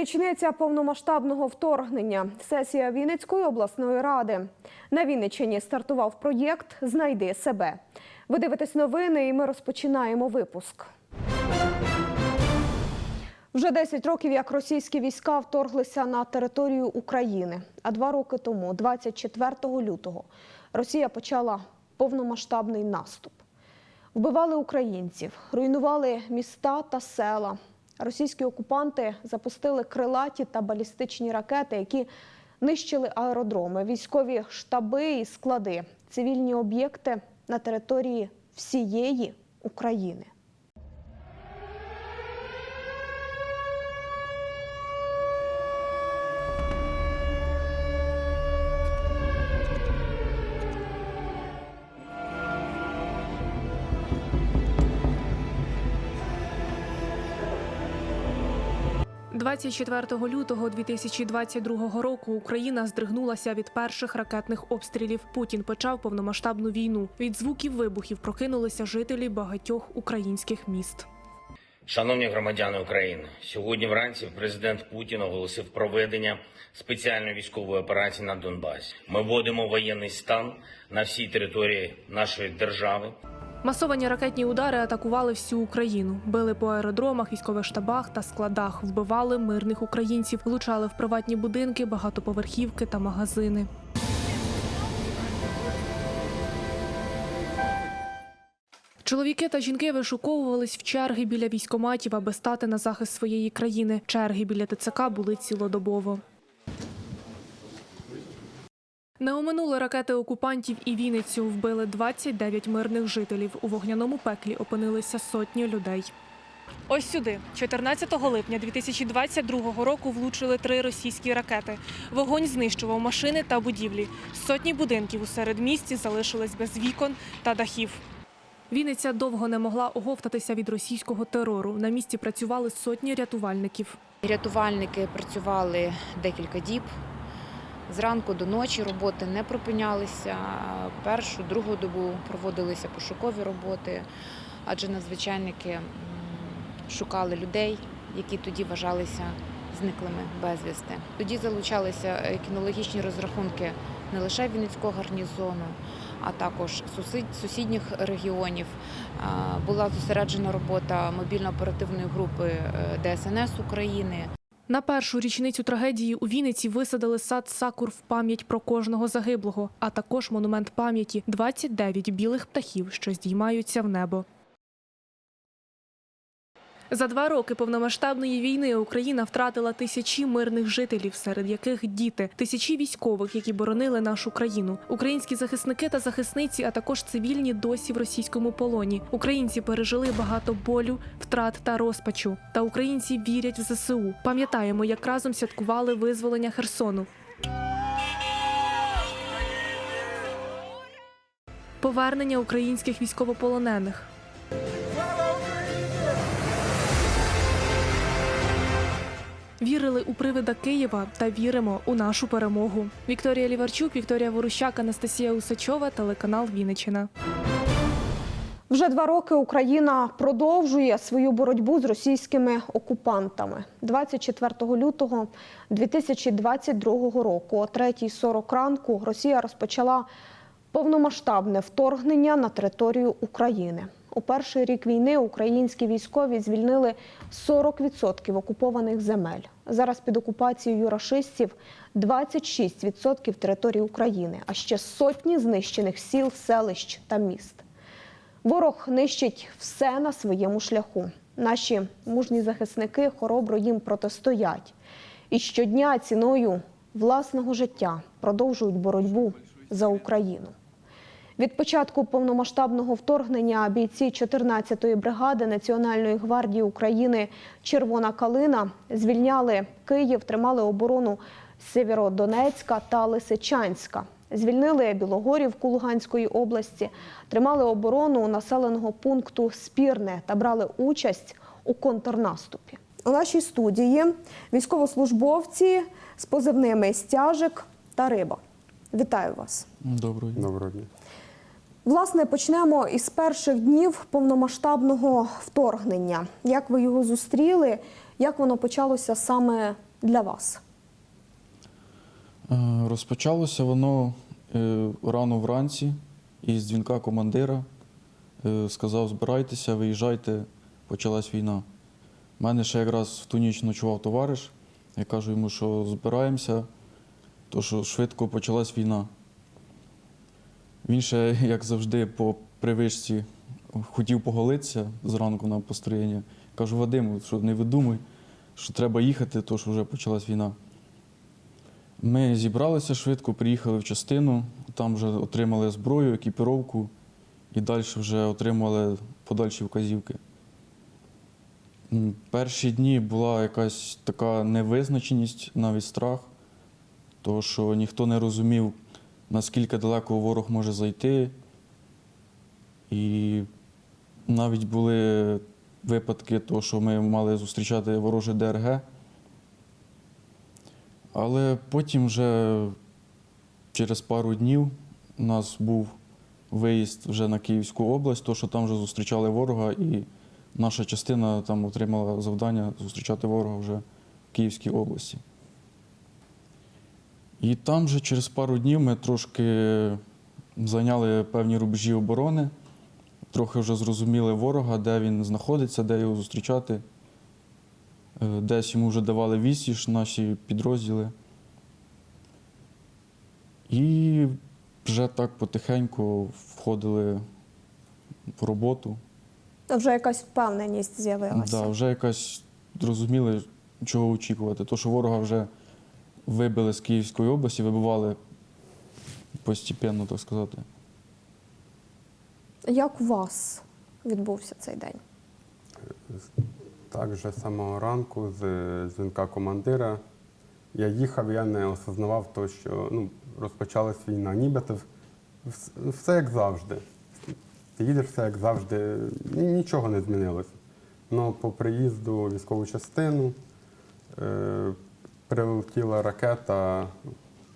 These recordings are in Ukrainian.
Річниця повномасштабного вторгнення. Сесія Вінницької обласної ради. На Вінниччині стартував проєкт Знайди себе. Ви дивитесь новини, і ми розпочинаємо випуск. Вже 10 років, як російські війська вторглися на територію України. А два роки тому, 24 лютого, Росія почала повномасштабний наступ. Вбивали українців, руйнували міста та села. Російські окупанти запустили крилаті та балістичні ракети, які нищили аеродроми, військові штаби і склади, цивільні об'єкти на території всієї України. – 24 лютого 2022 року Україна здригнулася від перших ракетних обстрілів. Путін почав повномасштабну війну. Від звуків вибухів прокинулися жителі багатьох українських міст. Шановні громадяни України, сьогодні вранці президент Путін оголосив проведення спеціальної військової операції на Донбасі. Ми вводимо воєнний стан на всій території нашої держави. Масовані ракетні удари атакували всю Україну, били по аеродромах, військових штабах та складах, вбивали мирних українців, влучали в приватні будинки, багатоповерхівки та магазини. Чоловіки та жінки вишуковувались в черги біля військоматів, аби стати на захист своєї країни. Черги біля ТЦК були цілодобово. Не оминули ракети окупантів і Вінницю. Вбили 29 мирних жителів. У вогняному пеклі опинилися сотні людей. Ось сюди, 14 липня 2022 року, влучили три російські ракети. Вогонь знищував машини та будівлі. Сотні будинків у середмісті залишились без вікон та дахів. Вінниця довго не могла оговтатися від російського терору. На місці працювали сотні рятувальників. Рятувальники працювали декілька діб. Зранку до ночі роботи не припинялися. Першу, другу добу проводилися пошукові роботи, адже надзвичайники шукали людей, які тоді вважалися зниклими безвісти. Тоді залучалися е, кінологічні розрахунки не лише Вінницького гарнізону, а також сусід- сусідніх регіонів. Була зосереджена робота мобільно-оперативної групи е, ДСНС України. На першу річницю трагедії у Вінниці висадили сад сакур в пам'ять про кожного загиблого, а також монумент пам'яті 29 білих птахів, що здіймаються в небо. За два роки повномасштабної війни Україна втратила тисячі мирних жителів, серед яких діти, тисячі військових, які боронили нашу країну. Українські захисники та захисниці, а також цивільні досі в російському полоні. Українці пережили багато болю, втрат та розпачу. Та українці вірять в ЗСУ. Пам'ятаємо, як разом святкували визволення Херсону. Повернення українських військовополонених. Вірили у привида Києва та віримо у нашу перемогу. Вікторія Ліварчук, Вікторія Ворущак, Анастасія Усачова, телеканал Вінниччина. Вже два роки Україна продовжує свою боротьбу з російськими окупантами. 24 лютого 2022 року, о 3.40 ранку, Росія розпочала повномасштабне вторгнення на територію України. У перший рік війни українські військові звільнили 40% окупованих земель. Зараз під окупацією рашистів 26% території України, а ще сотні знищених сіл, селищ та міст. Ворог нищить все на своєму шляху. Наші мужні захисники хоробро їм протистоять. І щодня ціною власного життя продовжують боротьбу за Україну. Від початку повномасштабного вторгнення бійці 14-ї бригади Національної гвардії України Червона калина звільняли Київ, тримали оборону Сєвєродонецька та Лисичанська. Звільнили Білогорівку Луганської області, тримали оборону населеного пункту Спірне та брали участь у контрнаступі. У нашій студії військовослужбовці з позивними Стяжик та Риба. Вітаю вас. Доброго дня. Доброго дня. Власне, почнемо із перших днів повномасштабного вторгнення. Як ви його зустріли? Як воно почалося саме для вас? Е, Розпочалося воно е, рано вранці із дзвінка командира. Е, Сказав, збирайтеся, виїжджайте, почалась війна. У мене ще якраз в ту ніч ночував товариш. Я кажу йому, що збираємося, то що швидко почалась війна. Він ще, як завжди, по привичці хотів поголитися зранку на построєння. Кажу, Вадиму, що не видумуй, що треба їхати, то що вже почалась війна. Ми зібралися швидко, приїхали в частину, там вже отримали зброю, екіпіровку і далі вже отримали подальші вказівки. Перші дні була якась така невизначеність, навіть страх, тому що ніхто не розумів, наскільки далеко ворог може зайти. І навіть були випадки, того, що ми мали зустрічати вороже ДРГ. Але потім вже через пару днів у нас був виїзд вже на Київську область, то що там вже зустрічали ворога, і наша частина там отримала завдання зустрічати ворога вже в Київській області. І там вже через пару днів ми трошки зайняли певні рубежі оборони, трохи вже зрозуміли ворога, де він знаходиться, де його зустрічати. Е, Десь йому вже давали відсіч наші підрозділи. І вже так потихеньку входили в роботу. Вже якась впевненість з'явилася. Да, вже якась зрозуміли, чого очікувати. То, що ворога вже вибили з Київської області, вибивали постепенно, так сказати. Як у вас відбувся цей день? Так же з самого ранку з дзвінка командира. Я їхав, я не осознавав то, що ну, розпочалась війна. Нібито вс- все як завжди. Ти їдеш все як завжди, нічого не змінилося. Ну, по приїзду в військову частину е, прилетіла ракета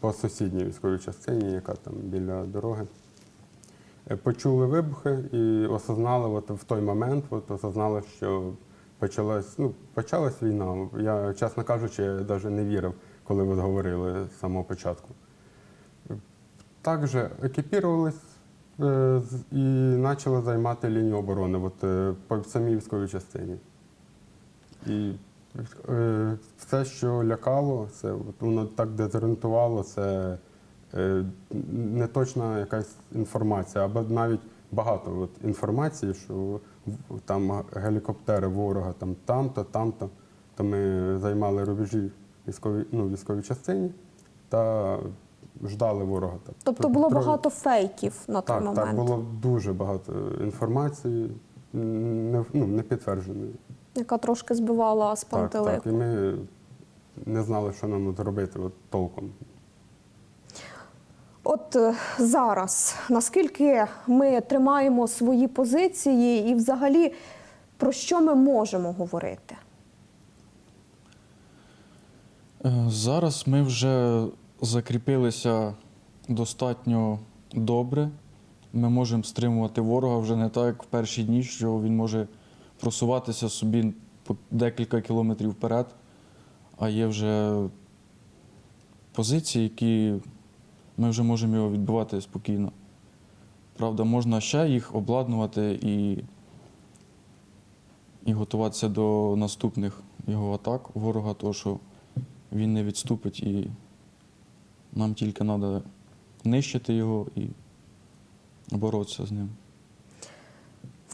по сусідній військовій частині, яка там біля дороги. Е, Почули вибухи і осознали от в той момент, от осознали, що почалась, ну, почалась війна. Я, чесно кажучи, я навіть не вірив, коли ви говорили з самого початку. Також екіпірувались е, і почали займати лінію оборони от, е, по самій військовій частині. І все, що лякало, це воно так дезорієнтувало, це е, неточна якась інформація, або навіть багато от, інформації, що там гелікоптери ворога там там-то, там-то. То ми займали рубежі військовій, ну, військовій частині та ждали ворога. Так. Тобто було Тро- багато фейків на той так, момент. так, було дуже багато інформації, не, ну, не підтвердженої. Яка трошки збивала з Так, пантелику. так, і ми не знали, що нам зробити от, толком. От е, зараз наскільки ми тримаємо свої позиції, і взагалі про що ми можемо говорити? Е, Зараз ми вже закріпилися достатньо добре. Ми можемо стримувати ворога вже не так, як в перші дні, що він може просуватися собі по декілька кілометрів вперед, а є вже позиції, які ми вже можемо його відбивати спокійно. Правда, можна ще їх обладнувати і, і готуватися до наступних його атак ворога, тому що він не відступить і нам тільки треба нищити його і боротися з ним.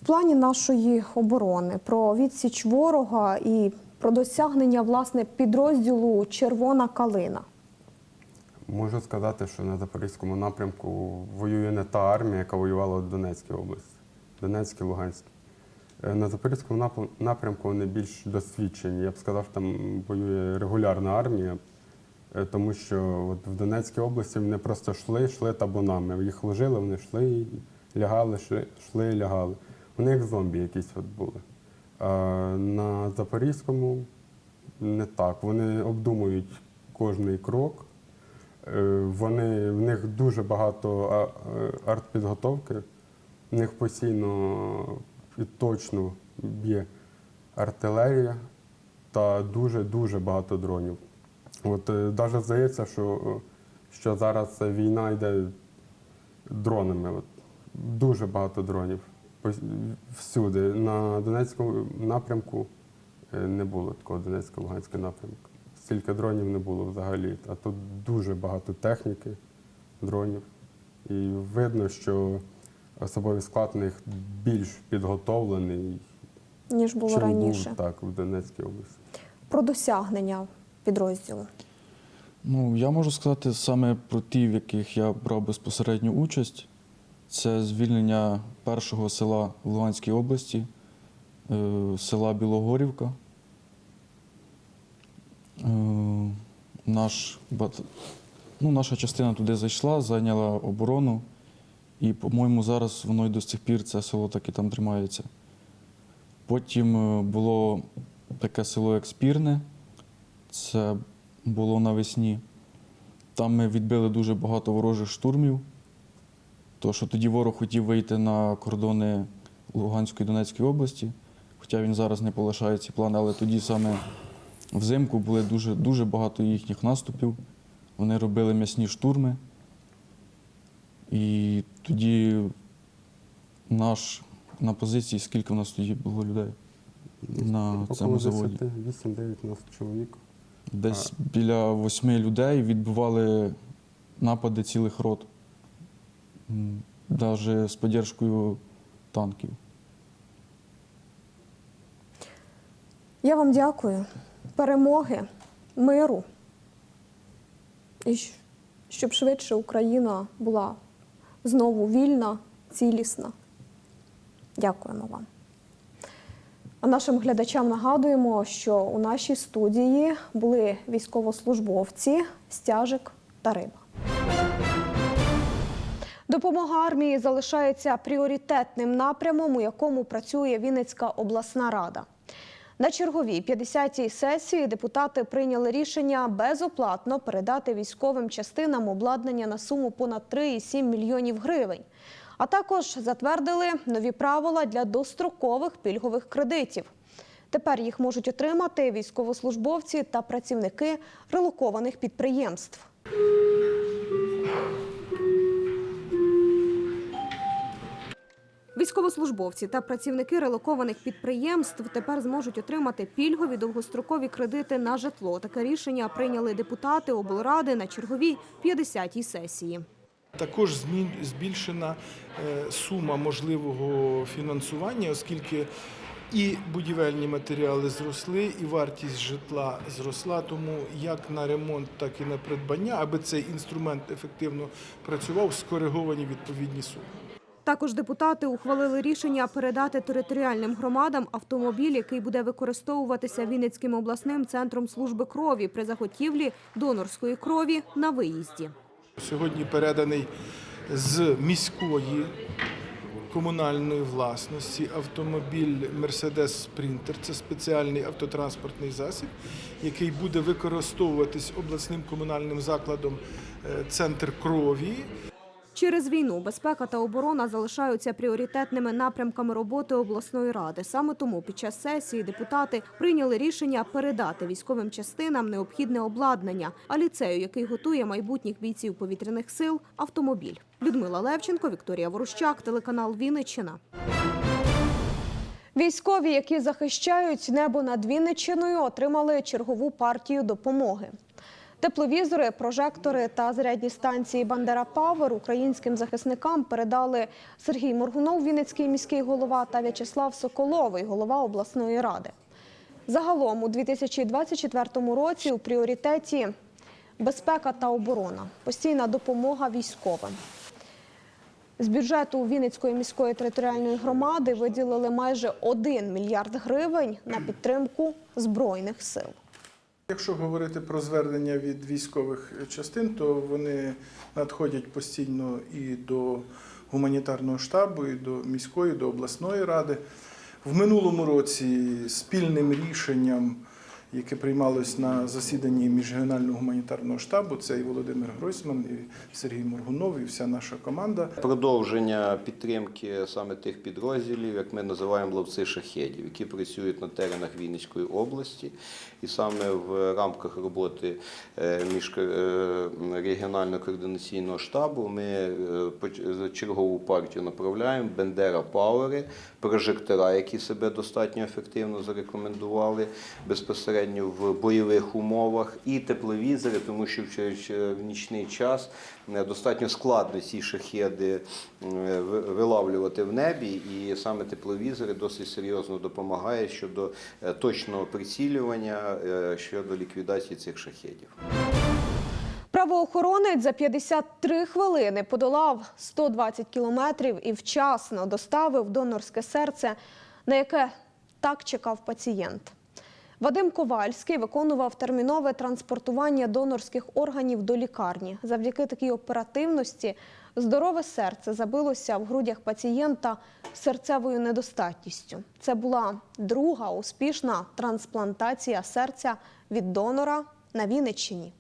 В плані нашої оборони про відсіч ворога і про досягнення власне підрозділу Червона калина. Можу сказати, що на Запорізькому напрямку воює не та армія, яка воювала в Донецькій області, Донецькій, Луганській. Е, На Запорізькому напрямку вони більш досвідчені. Я б сказав, там воює регулярна армія, е, тому що от в Донецькій області вони просто йшли, йшли табунами. Їх ложили, вони йшли, лягали, йшли, йшли, лягали. Вони як зомбі якісь от були. А на Запорізькому не так. Вони обдумують кожний крок. Е, Вони, в них дуже багато е, артпідготовки, в них постійно і точно б'є артилерія та дуже-дуже багато дронів. От навіть здається, що, е, що зараз війна йде дронами. От, дуже багато дронів. Всюди. На Донецькому напрямку е, не було такого Донецько-Луганського напрямку. Стільки дронів не було взагалі. А тут дуже багато техніки, дронів. І видно, що особовий склад у них більш підготовлений, ніж було чим раніше. був так, в Донецькій області. Про досягнення підрозділу. Ну, я можу сказати саме про ті, в яких я брав безпосередню участь. Це звільнення першого села в Луганській області, е, села Білогорівка. Е, Наш, ну, наша частина туди зайшла, зайняла оборону. І, по-моєму, зараз воно й до сих пір це село таки там тримається. Потім е, було таке село як Спірне. Це було навесні. Там ми відбили дуже багато ворожих штурмів. То, що тоді ворог хотів вийти на кордони Луганської і Донецької області, хоча він зараз не полишає ці плани, але тоді саме взимку були дуже, дуже багато їхніх наступів. Вони робили м'ясні штурми. І тоді наш на позиції, скільки в нас тоді було людей на цьому заводі? 8-9 нас чоловік. Десь біля восьми людей відбивали напади цілих рот, навіть з підтримкою танків. Я вам дякую. Перемоги, миру. І щоб швидше Україна була знову вільна, цілісна. Дякуємо вам. А нашим глядачам нагадуємо, що у нашій студії були військовослужбовці Стяжик та Риба. Допомога армії залишається пріоритетним напрямом, у якому працює Вінницька обласна рада. На черговій 50-й сесії депутати прийняли рішення безоплатно передати військовим частинам обладнання на суму понад 3,7 мільйонів гривень. А також затвердили нові правила для дострокових пільгових кредитів. Тепер їх можуть отримати військовослужбовці та працівники релокованих підприємств. Військовослужбовці та працівники релокованих підприємств тепер зможуть отримати пільгові довгострокові кредити на житло. Таке рішення прийняли депутати облради на черговій 50-й сесії. Також збільшена е, сума можливого фінансування, оскільки і будівельні матеріали зросли, і вартість житла зросла. Тому як на ремонт, так і на придбання, аби цей інструмент ефективно працював, скориговані відповідні суми. Також депутати ухвалили рішення передати територіальним громадам автомобіль, який буде використовуватися Вінницьким обласним центром служби крові при заготівлі донорської крові на виїзді. Сьогодні переданий з міської комунальної власності автомобіль Mercedes Sprinter. Це спеціальний автотранспортний засіб, який буде використовуватись обласним комунальним закладом е, Центр крові. Через війну безпека та оборона залишаються пріоритетними напрямками роботи обласної ради. Саме тому під час сесії депутати прийняли рішення передати військовим частинам необхідне обладнання, а ліцею, який готує майбутніх бійців повітряних сил, автомобіль. Людмила Левченко, Вікторія Ворущак, телеканал Вінниччина. Військові, які захищають небо над Вінниччиною, отримали чергову партію допомоги. Тепловізори, прожектори та зарядні станції Бандера Павер українським захисникам передали Сергій Моргунов, Вінницький міський голова, та В'ячеслав Соколовий, голова обласної ради. Загалом у 2024 році у пріоритеті безпека та оборона, постійна допомога військовим. З бюджету Вінницької міської територіальної громади виділили майже 1 мільярд гривень на підтримку збройних сил. Якщо говорити про звернення від військових частин, то вони надходять постійно і до гуманітарного штабу, і до міської, до обласної ради. В минулому році спільним рішенням яке приймалось на засіданні міжрегіонального гуманітарного штабу. Це і Володимир Гройсман, і Сергій Моргунов, і вся наша команда. Продовження підтримки саме тих підрозділів, як ми називаємо ловці шахедів, які працюють на теренах Вінницької області, і саме в рамках роботи е, міжрегіонального координаційного штабу ми е, чергову партію направляємо Бендера Пауери, прожектора, які себе достатньо ефективно зарекомендували безпосередньо в бойових умовах, і тепловізори, тому що в нічний час е, достатньо складно ці шахеди е, вилавлювати в небі, і саме тепловізори досить серйозно допомагають щодо е, точного прицілювання щодо ліквідації цих шахедів. Правоохоронець за 53 хвилини подолав 120 кілометрів і вчасно доставив донорське серце, на яке так чекав пацієнт. Вадим Ковальський виконував термінове транспортування донорських органів до лікарні. Завдяки такій оперативності здорове серце забилося в грудях пацієнта серцевою недостатністю. Це була друга успішна трансплантація серця від донора на Вінниччині.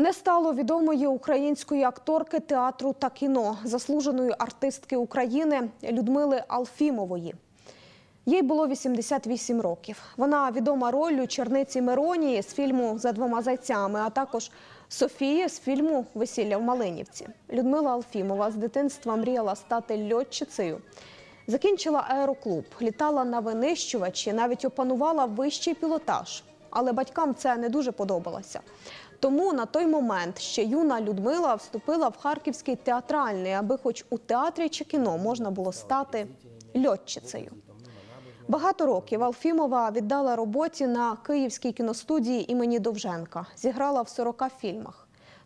Не стало відомої української акторки театру та кіно, заслуженої артистки України Людмили Алфімової. Їй було 88 років. Вона відома роллю черниці Миронії з фільму За двома зайцями, а також Софії з фільму Весілля в Малинівці. Людмила Алфімова з дитинства мріяла стати льотчицею. Закінчила аероклуб, літала на винищувачі, навіть опанувала вищий пілотаж. Але батькам це не дуже подобалося. Тому на той момент ще юна Людмила вступила в Харківський театральний, аби хоч у театрі чи кіно можна було стати льотчицею. Багато років Алфімова віддала роботі на Київській кіностудії імені Довженка. Зіграла в 40 фільмах.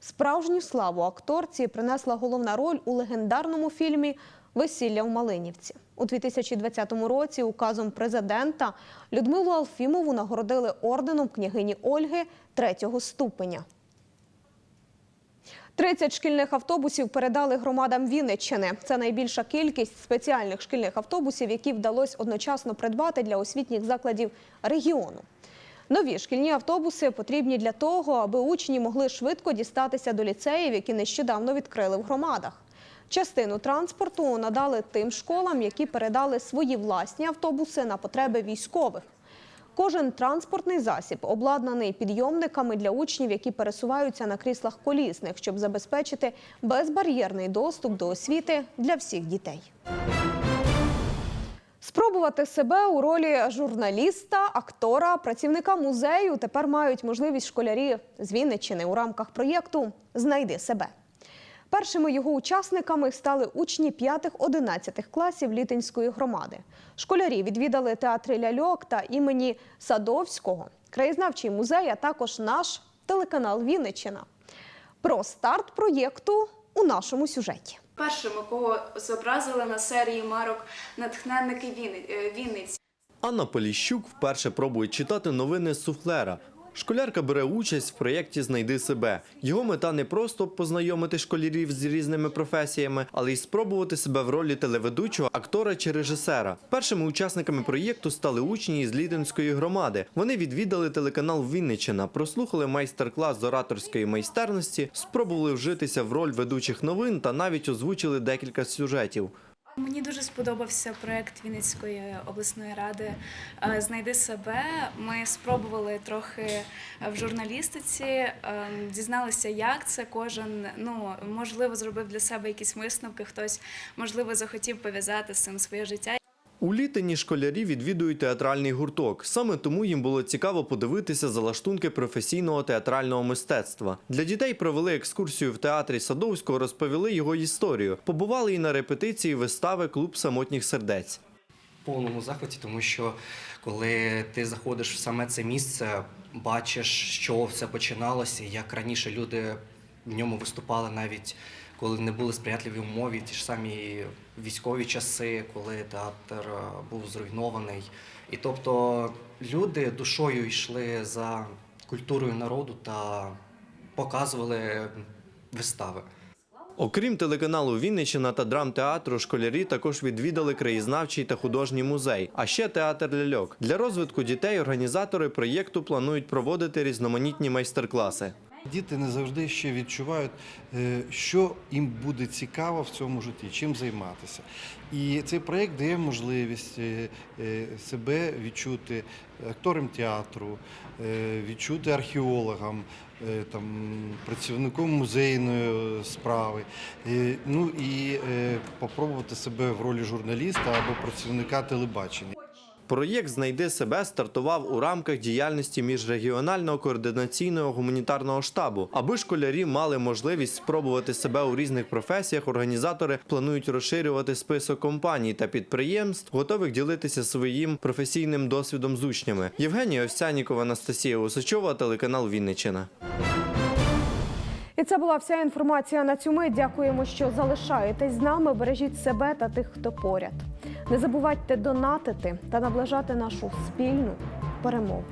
Справжню славу акторці принесла головна роль у легендарному фільмі Весілля в Малинівці. У 2020 році указом президента Людмилу Алфімову нагородили орденом княгині Ольги третього ступеня. 30 шкільних автобусів передали громадам Вінниччини. Це найбільша кількість спеціальних шкільних автобусів, які вдалося одночасно придбати для освітніх закладів регіону. Нові шкільні автобуси потрібні для того, аби учні могли швидко дістатися до ліцеїв, які нещодавно відкрили в громадах. Частину транспорту надали тим школам, які передали свої власні автобуси на потреби військових. Кожен транспортний засіб обладнаний підйомниками для учнів, які пересуваються на кріслах колісних, щоб забезпечити безбар'єрний доступ до освіти для всіх дітей. Спробувати себе у ролі журналіста, актора, працівника музею тепер мають можливість школярі з Вінниччини у рамках проєкту Знайди себе. Першими його учасниками стали учні 5-11 класів Літинської громади. Школярі відвідали театри ляльок та імені Садовського, краєзнавчий музей, а також наш телеканал Вінниччина. Про старт проєкту у нашому сюжеті. Першими, кого зобразили на серії марок натхненники е, Вінниці. Анна Поліщук вперше пробує читати новини з суфлера. Школярка бере участь в проєкті Знайди себе. Його мета не просто познайомити школярів з різними професіями, але й спробувати себе в ролі телеведучого, актора чи режисера. Першими учасниками проєкту стали учні із Лідинської громади. Вони відвідали телеканал Вінниччина, прослухали майстер-клас з ораторської майстерності, спробували вжитися в роль ведучих новин та навіть озвучили декілька сюжетів. Мені дуже сподобався проект Вінницької обласної ради е, Знайди себе. Ми спробували трохи в журналістиці, е, дізналися, як це кожен ну можливо зробив для себе якісь висновки. Хтось можливо захотів пов'язати з цим своє життя. У літині школярі відвідують театральний гурток. Саме тому їм було цікаво подивитися залаштунки професійного театрального мистецтва. Для дітей провели екскурсію в театрі Садовського, розповіли його історію. Побували і на репетиції вистави Клуб самотніх сердець. повному захваті, тому що коли ти заходиш в саме це місце, бачиш, що все починалося, як раніше люди в ньому виступали навіть коли не були сприятливі умови, ті ж самі військові часи, коли театр е, був зруйнований. І тобто люди душою йшли за культурою народу та показували вистави. Окрім телеканалу Вінниччина та драмтеатру, школярі також відвідали краєзнавчий та художній музей, а ще театр ляльок. Для розвитку дітей організатори проєкту планують проводити різноманітні майстер-класи. Діти не завжди ще відчувають, е, що їм буде цікаво в цьому житті, чим займатися. І цей проєкт дає можливість е, е, себе відчути актором театру, відчути археологом, е, там, працівником музейної справи. Ну і попробувати себе в ролі журналіста або працівника телебачення. Проєкт Знайди себе стартував у рамках діяльності міжрегіонального координаційного гуманітарного штабу. Аби школярі мали можливість спробувати себе у різних професіях, організатори планують розширювати список компаній та підприємств, готових ділитися своїм професійним досвідом з учнями. Євгенія Овсянікова, Анастасія Усачова, телеканал Вінниччина. І це була вся інформація на цю мить. Дякуємо, що залишаєтесь з нами. Бережіть себе та тих, хто поряд. Не забувайте донатити та наближати нашу спільну перемогу.